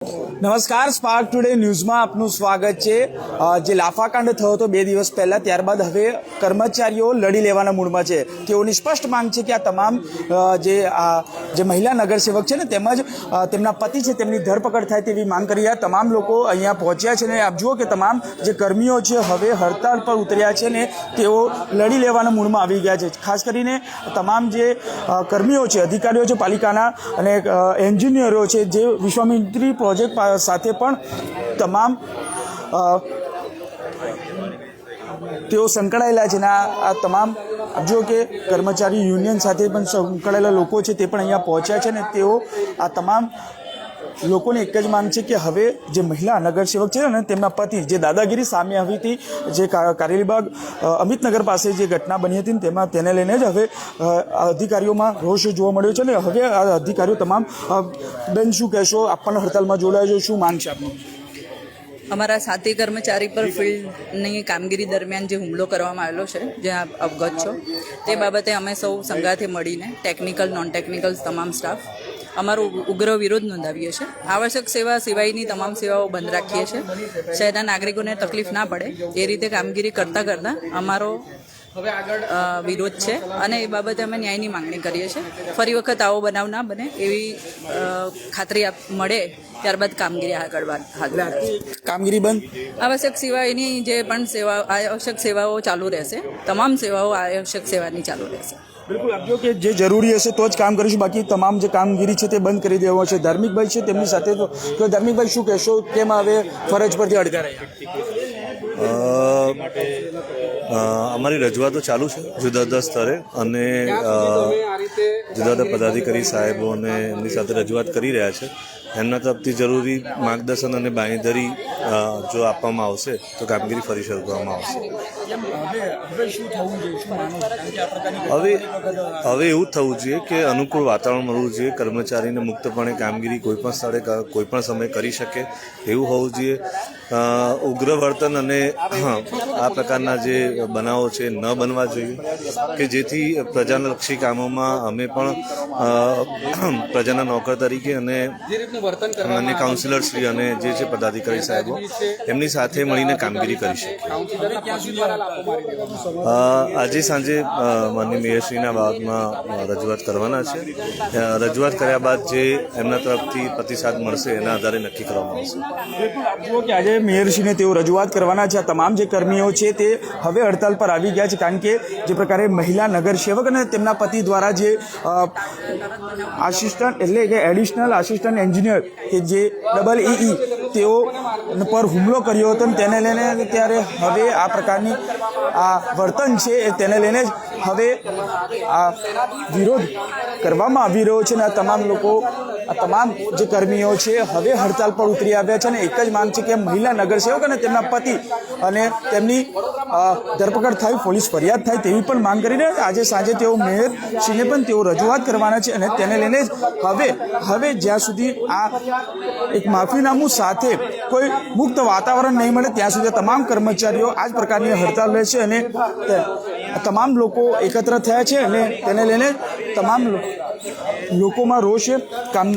નમસ્કાર spark today ન્યૂઝમાં આપનું સ્વાગત છે. જે લાફાકાંડ થયો હતો બે દિવસ પહેલા, ત્યારબાદ હવે કર્મચારીઓ લડી લેવાના મૂડમાં છે. તેઓની સ્પષ્ટ માંગ છે કે આ તમામ જે, આ, જે મહિલા નગરસેવક છે ને, તેમજ તેમના પતિ છે, તેમની ધરપકડ થાય તેવી માંગ કરી રહ્યા તમામ લોકો અહીંયા પહોંચ્યા છે ને, આપ જુઓ કે તમામ જે કર્મીઓ છે, હવે હડતાળ પર ઉતર્યા છે ને, તેઓ લડી લેવાના મૂડમાં આવી ગયા છે. ખાસ કરીને તમામ જે કર્મીઓ છે, અધિકારીઓ છે, પાલિકાના અને એન્જિનિયરો છે, જે વિશ્વામિત્રી પ્રોજેક્ટ સાથે પણ તમામ તેઓ સંકળાયેલા છે ને આ આ તમામ જો કે કર્મચારી યુનિયન સાથે પણ સંકળાયેલા લોકો છે તે પણ અહીંયા પહોંચ્યા છે ને તેઓ આ તમામ લોકોની એક જ માંગ છે કે હવે જે મહિલા નગરસેવક છે ને તેમના પતિ, જે દાદાગીરી સામે આવી હતી, જે કારેલીબાગ અમિતનગર પાસે જે ઘટના બની હતી તેમાં તેને લઈને જ હવે અધિકારીઓમાં રોષ જોવા મળ્યો છે અને હવે આ અધિકારીઓ તમામ બેન શું કહેશો? આપણને હડતાલમાં જોડાયો શું માંગ છે આપનું. અમારા સાથી કર્મચારી પર ફિલ્ડની કામગીરી દરમિયાન જે હુમલો કરવામાં આવેલો છે, જે આપ અવગત છો, તે બાબતે અમે સૌ સંગાથે મળીને ટેકનિકલ નોન ટેકનિકલ તમામ સ્ટાફ અમારો ઉગ્ર વિરોધ નોંધાવીએ છીએ આવશ્યક સેવા સિવાયની તમામ સેવાઓ બંધ રાખીએ છીએ. શહેરના નાગરિકોને તકલીફ ના પડે એ રીતે કામગીરી કરતાં કરતાં અમારો વિરોધ છે અને એ બાબતે અમે ન્યાયની માંગણી કરીએ છીએ. ફરી વખત આવો બનાવ ના બને એવી ખાતરી આપ મળે ત્યારબાદ કામગીરી આગળ. કામગીરી બંધ? આવશ્યક સિવાયની જે પણ સેવા આવશ્યક સેવાઓ ચાલુ રહેશે તમામ સેવાઓ આવશ્યક સેવાની ચાલુ રહેશે. બિલકુલ આપજો કે જે જરૂરી હશે તો જ કામ કરીશું. બાકી તમામ જે કામગીરી છે તે બંધ કરી દેવામાં છે ધાર્મિકભાઈ છે તેમની સાથે તો ધાર્મિકભાઈ શું કહેશો? કેમ હવે ફરજ પરથી અડધા રહ્યા. અ, અ, અમારી રજૂઆતો ચાલુ છે જુદા જુદા સ્તરે અને જુદા જુદા પદાધિકારી સાહેબો અને એમની સાથે રજૂઆત કરી રહ્યા છે. એમના તરફથી જરૂરી માર્ગદર્શન અને બાંયધરી જો આપવામાં આવશે તો કામગીરી ફરી શરૂ કરવામાં આવશે. હવે હવે એવું થવું જોઈએ કે અનુકૂળ વાતાવરણ મળવું જોઈએ, કર્મચારીને મુક્તપણે કામગીરી કોઈપણ સ્થળે કોઈપણ સમયે કરી શકે, એવું હોવું જોઈએ. ઉગ્ર વર્તન અને આ પ્રકારના જે બનાવો છે ન બનવા જોઈએ, કે જેથી પ્રજાલક્ષી કામોમાં અમે પણ પ્રજાના નોકર તરીકે અને અને કાઉન્સિલરશ્રી અને જે છે પદાધિકારી સાહેબો, એમની સાથે મળીને કામગીરી કરી શકીએ. આજે સાંજે માનની મેયરશ્રીના બાબતમાં રજૂઆત કરવાના છે. રજૂઆત કર્યા બાદ જે એમના તરફથી પ્રતિસાદ મળશે એના આધારે નક્કી કરવામાં આવશે. આજે મેયરશ્રીને તેઓ રજૂઆત કરવાના છે. તમામ જે કર્મીઓ છે તે હવે હડતાલ પર આવી ગયા છે, કારણ કે જે પ્રકારે મહિલા નગરસેવક અને તેમના પતિ દ્વારા જે આસિસ્ટન્ટ એટલે કે એડિશનલ આસિસ્ટન્ટ એન્જિનિયર કે જે ડબલ ઈ તેઓ પર હુમલો કર્યો હતો અને તેને લઈને ત્યારે હવે આ પ્રકારની આ વર્તન છે તેને લઈને જ હવે આ વિરોધ કરવામાં આવી રહ્યો છે અને આ તમામ લોકો, આ તમામ જે કર્મીઓ છે હવે હડતાલ પર ઉતરી આવ્યા છે અને એક જ માંગ છે કે મહિલા નગરસેવક અને તેમના પતિ અને તેમની ધરપકડ થાય પોલીસ ફરિયાદ થાય તેવી પણ માંગ કરીને આજે સાંજે તેઓ મેયરશ્રીને પણ તેઓ રજૂઆત કરવાના છે અને તેને લઈને જ હવે હવે જ્યાં સુધી આ એક માફીનામું સાથે કોઈ મુક્ત વાતાવરણ નહીં મળે, ત્યાં સુધી તમામ કર્મચારીઓ આ જ પ્રકારની હડતાલ રહેશે અને તે- તમામ લોકો એકત્ર થયા છે અને તેને લઈને તમામ લોકોમાં રોષ છે. કામ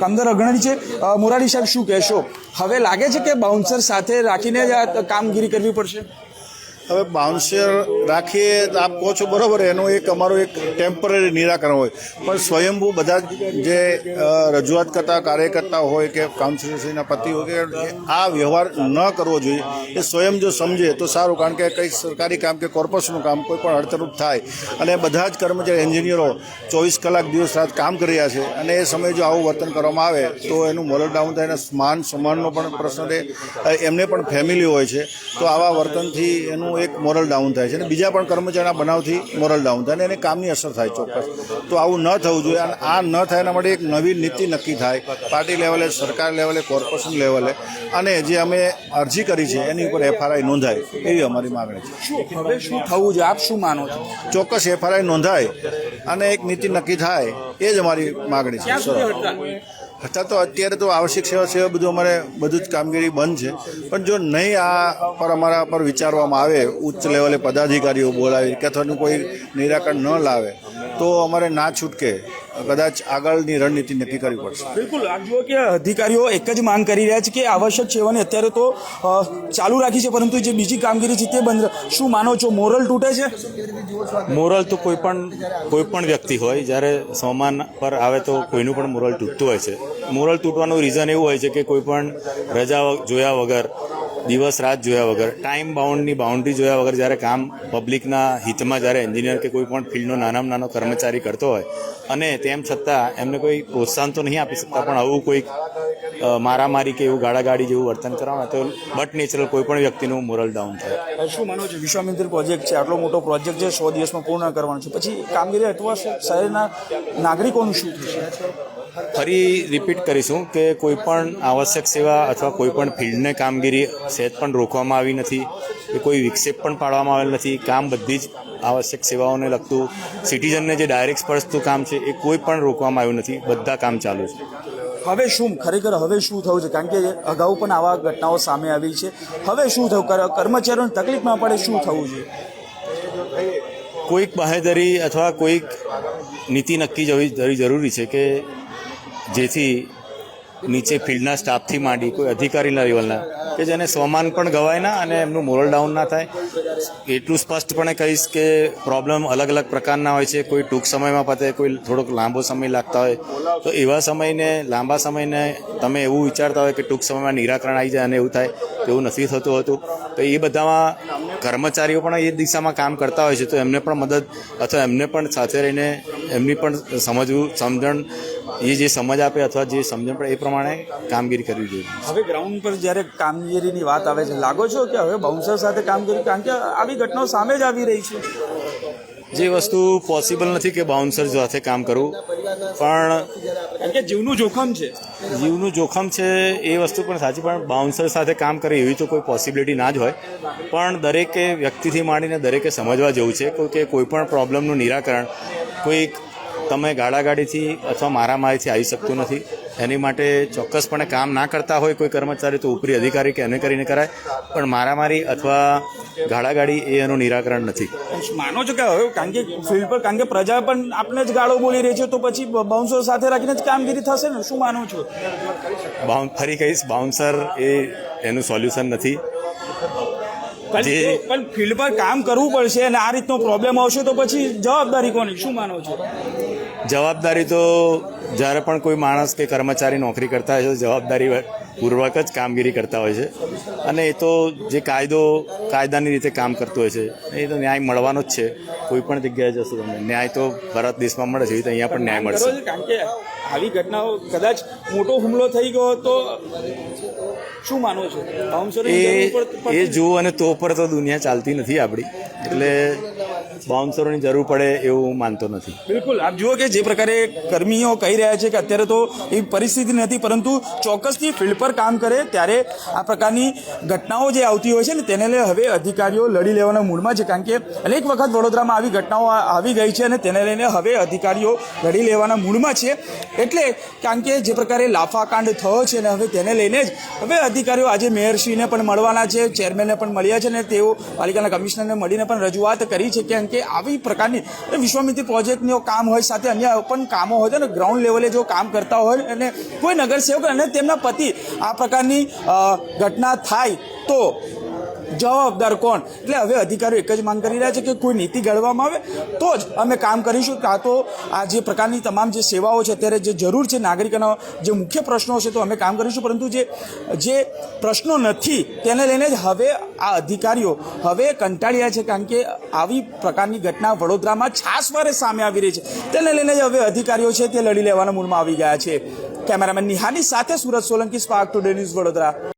કામદાર અગ્રણી છે. મોરારી સાહેબ, શું કહેશો? હવે લાગે છે કે બાઉન્સર સાથે રાખીને જ આ કામગીરી કરવી પડશે? હવે બાઉન્સર રાખીએ આપ કહો છો, બરાબર, એનું એક અમારું એક ટેમ્પરરી નિરાકરણ હોય. પણ સ્વયંભૂ બધા જ રજૂઆત કરતા, કાર્યકર્તા હોય કે કાઉન્સિલરશ્રીના પતિ હોય કે આ વ્યવહાર ન કરવો જોઈએ. એ સ્વયં જો સમજે તો સારું, કારણ કે કંઈ સરકારી કામ કે કોર્પોરેશનનું કામ કોઈ પણ અડતરૂપ થાય. અને બધા જ કર્મચારી એન્જિનિયરો ચોવીસ કલાક દિવસ રાત કામ કરી રહ્યા છે. અને એ સમયે જો આવું વર્તન કરવામાં આવે, તો એનું મોરલ ડાઉન થાય અને માન સન્માનનો પણ પ્રશ્ન રહે. એમને પણ ફેમિલી હોય છે. તો આવા વર્તનથી એનું એક મોરલ ડાઉન થાય છે અને બીજા પણ કર્મચારીના બનાવથી મોરલ ડાઉન થાય અને એને કામની અસર થાય ચોક્કસ. તો આવું ન થવું જોઈએ અને આ ન થાય એના માટે એક નવી નીતિ નક્કી થાય પાર્ટી લેવલે સરકાર લેવલે કોર્પોરેશન લેવલે અને જે અમે અરજી કરી છે એની ઉપર એફઆરઆઈ નોંધાય એવી અમારી માગણી છે. હવે શું થવું જોઈએ? આપ શું માનો છો? ચોક્કસ એફઆરઆઈ નોંધાય અને એક નીતિ નક્કી થાય એ જ અમારી માગણી છે. અત્યારે તો અત્યારે તો આવશ્યક સેવા સેવા બધું અમારે બધું જ કામગીરી બંધ છે. પણ જો નહીં આ પર અમારા પર વિચારવામાં આવે, ઉચ્ચ લેવલે પદાધિકારીઓ બોલાવી કે અથવા કોઈ નિરાકરણ ન લાવે, તો અમારે ના છૂટકે. કદાચ આગળની રણનીતિ નક્કી કરવી પડશે. બિલકુલ. આપ જુઓ કે અધિકારીઓ એક જ માંગ કરી રહ્યા છે કે આવશ્યક સેવાને અત્યારે તો ચાલુ રાખી છે પરંતુ જે બીજી કામગીરી છે તે બંધ શું માનો છો? મોરલ તૂટે છે? મોરલ તો કોઈ પણ કોઈ પણ વ્યક્તિ હોય જ્યારે સમાન પર આવે તો કોઈનું પણ મોરલ તૂટતું હોય છે. મોરલ તૂટવાનું રીઝન એવું હોય છે કે કોઈ પણ રજા જોયા વગર દિવસ રાત જોયા વગર ટાઈમ બાઉન્ડની બાઉન્ડ્રી જોયા વગર જ્યારે કામ પબ્લિકના હિતમાં જ્યારે એન્જિનિયર કે કોઈ પણ ફિલ્ડનો નાનામાં નાનો કર્મચારી કરતો હોય અને તેમ છતાં એમને કોઈ પ્રોત્સાહન તો નહીં આપી શકતા પણ આવું કોઈક મારામારી કે એવું ગાડાગાડી જેવું વર્તન કરવાના તો બટ નેચરલ કોઈ પણ વ્યક્તિનું મોરલ ડાઉન થાય. શું માનો છો? વિશ્વામિત્ર પ્રોજેક્ટ છે આટલો મોટો પ્રોજેક્ટ છે સો દિવસમાં પૂર્ણ કરવાનો છે. પછી કામગીરી અથવા શહેરના નાગરિકોનું શું થશે? ફરી રિપીટ કરીશું કે કોઈ પણ આવશ્યક સેવા અથવા કોઈ પણ ફિલ્ડને કામગીરી સહેજ પણ રોકવામાં આવી નથી કે કોઈ વિક્ષેપ પણ પાડવામાં આવેલ નથી કામ બધી જ આવશ્યક સેવાઓને લગતું સિટીઝનને જે ડાયરેક્ટ સ્પર્શતું કામ છે એ કોઈ પણ રોકવામાં આવ્યું નથી. બધા કામ ચાલુ છે. હવે શું? ખરેખર હવે શું થયું છે? કારણ કે અગાઉ પણ આવા ઘટનાઓ સામે આવી છે. હવે શું થયું? કર્મચારીઓને તકલીફમાં પડે શું થવું જોઈએ? કોઈક બાહેધરી અથવા કોઈક નીતિ નક્કી જવી જરૂરી છે કે જેથી નીચે ફિલ્ડના સ્ટાફથી માંડી કોઈ અધિકારીના લેવલના કે જેને સ્વમાન પણ ગવાય ના અને એમનું મોરલ ડાઉન ના થાય. એટલું સ્પષ્ટપણે કહીશ કે પ્રોબ્લેમ અલગ અલગ પ્રકારના હોય છે. કોઈ ટૂંક સમયમાં પતે, કોઈ થોડોક લાંબો સમય લાગતા હોય. તો એવા સમયને, લાંબા સમયને તમે એવું વિચારતા હોય કે ટૂંક સમયમાં નિરાકરણ આવી જાય અને એવું થાય એવું નથી થતું હતું. તો એ બધામાં કર્મચારીઓ પણ એ દિશામાં કામ કરતા હોય છે. તો એમને પણ મદદ અથવા એમને પણ સાથે રહીને એમની પણ સમજવું, સમજણ એ જે સમજ આપે અથવા જે સમજણ પડે એ પ્રમાણે કામગીરી કરવી જોઈએ. હવે ગ્રાઉન્ડ પર જ્યારે કામગીરીની વાત આવે છે લાગો છો કે હવે બાઉન્સર સાથે કામગીરી? કારણ કે આવી ઘટનાઓ સામે જ આવી રહી છે. જે વસ્તુ પોસિબલ નથી કે બાઉન્સર સાથે કામ કરવું પણ કારણ કે જીવનું જોખમ છે. જીવનું જોખમ છે એ વસ્તુ પણ સાચી પણ બાઉન્સર સાથે કામ કરે એવી તો કોઈ પોસિબિલિટી ના જ હોય. પણ દરેકે વ્યક્તિથી માંડીને દરેકે સમજવા જેવું છે કે કોઈ પણ પ્રોબ્લેમનું નિરાકરણ કોઈક તમે ગાડાગાડીથી અથવા મારામારીથી આવી શકતું નથી. એની માટે ચોક્કસપણે કામ ના કરતા હોય કોઈ કર્મચારી તો ઉપરી અધિકારી કે એને કરીને કરાય. પણ મારામારી અથવા ગાડાગાડી એ એનું નિરાકરણ નથી. માનો છો કે હવે કારણ કે ફિલ્ડ પર કારણ કે પ્રજા પણ આપણે જ ગાળો બોલી રહી છે તો પછી બાઉન્સર સાથે રાખીને જ કામગીરી થશે ને? શું માનો છો? ફરી કહીશ બાઉન્સર એ એનું સોલ્યુશન નથી. જે- પણ ફિલ્ડ પર કામ કરવું પડશે અને આ રીતનો પ્રોબ્લેમ આવશે તો પછી જવાબદારી કોની? શું માનો છો? જવાબદારી તો જ્યારે પણ કોઈ માણસ કે કર્મચારી નોકરી કરતા હોય છે જવાબદારી પૂર્વક જ કામગીરી કરતા હોય છે. અને એ તો જે કાયદો કાયદાની રીતે કામ કરતો હોય છે એ તો ન્યાય મળવાનો જ છે. કોઈ પણ જગ્યાએ જશો તમને. ન્યાય તો ભારત દેશમાં મળે છે એ તો અહીંયા પણ ન્યાય મળશે. આવી ઘટનાઓ કદાચ મોટો હુમલો થઈ ગયો તો શું માનો છો? એ એ જુઓ અને તો પર તો દુનિયા ચાલતી નથી આપણી. એટલે બાઉન્સરોની જરૂર પડે એવું માનતો નથી. બિલકુલ. આપ જુઓ કે જે પ્રકારે કર્મીઓ કહી રહ્યા છે કે અત્યારે તો એ પરિસ્થિતિ નથી, પરંતુ ચોક્કસથી ફિલ્ડ પર કામ કરે ત્યારે આ પ્રકારની ઘટનાઓ જે આવતી હોય છે ને, તેને લઈ હવે અધિકારીઓ લડી લેવાના મૂડમાં છે, કારણ કે અનેક વખત વડોદરામાં આવી ઘટનાઓ આવી ગઈ છે અને તેને લઈને હવે અધિકારીઓ લડી લેવાના મૂડમાં છે. એટલે કારણ કે જે પ્રકારે લાફાકાંડ થયો છે ને, હવે તેને લઈને જ હવે અધિકારીઓ આજે મેયરશ્રીને પણ મળવાના છે, ચેરમેનને પણ મળ્યા છે ને, તેઓ પાલિકાના કમિશનરને મળીને પણ રજૂઆત કરી છે કે આવી પ્રકારની વિશ્વામિત્ર પ્રોજેક્ટનું કામ હોય, સાથે અન્ય પણ કામો હોય છે ને ગ્રાઉન્ડ લેવલે જો કામ કરતા હોય અને કોઈ નગરસેવક અને તેમના પતિ આ પ્રકારની ઘટના થાય તો જવાબદાર કોણ? એટલે હવે અધિકારીઓ એક જ માંગ કરી રહ્યા છે કે કોઈ નીતિ ઘડવામાં આવે, તો જ અમે કામ કરીશું. કાં તો આ જે પ્રકારની તમામ જે સેવાઓ છે, અત્યારે જે જરૂર છે નાગરિકોના જે મુખ્ય પ્રશ્નો છે, તો અમે કામ કરીશું. પરંતુ જે જે પ્રશ્નો નથી, તેને લઈને જ હવે આ અધિકારીઓ હવે કંટાળ્યા છે, કારણ કે આવી પ્રકારની ઘટના વડોદરામાં છાસવારે સામે આવી રહી છે. તેને લઈને જ હવે અધિકારીઓ છે, તે લડી લેવાના મૂળમાં આવી ગયા છે. કેમેરામેન નિહાની સાથે Surat Solanki Spark Today News Vadodara.